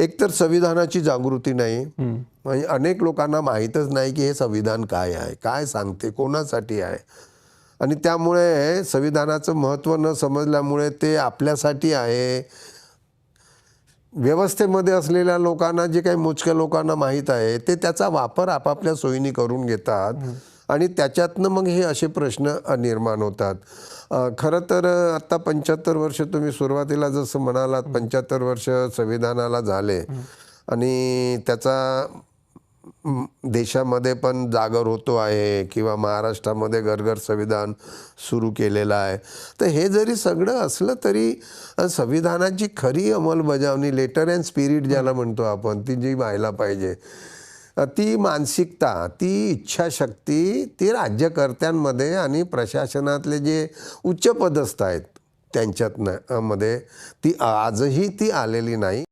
एकतर संविधानाची जागृती नाही. म्हणजे अनेक लोकांना माहीतच नाही की हे संविधान काय आहे काय सांगते कोणासाठी आहे. आणि त्यामुळे संविधानाचं महत्त्व न समजल्यामुळे ते आपल्यासाठी आहे. व्यवस्थेमध्ये असलेल्या लोकांना जे काही मोजक्या लोकांना माहीत आहे ते त्याचा वापर आपापल्या सोयीने करून घेतात. आणि त्याच्यातनं मग हे असे प्रश्न निर्माण होतात. खरं तर आत्ता पंच्याहत्तर वर्ष तुम्ही सुरुवातीला जसं म्हणालात पंच्याहत्तर वर्ष संविधानाला झाले. आणि त्याचा देशामध्ये पण जागर होतो आहे किंवा महाराष्ट्रामध्ये घरघर संविधान सुरू केलेलं आहे. तर हे जरी सगळं असलं तरी संविधानाची खरी अंमलबजावणी लेटर अँड स्पिरिट ज्याला म्हणतो आपण ती जी व्हायला पाहिजे. ती मानसिकता ती इच्छाशक्ती ती राज्यकर्त्यांमध्ये आणि प्रशासनातले जे उच्चपदस्थ आहेत त्यांच्यातनं मध्ये ती आजही ती आलेली नाही.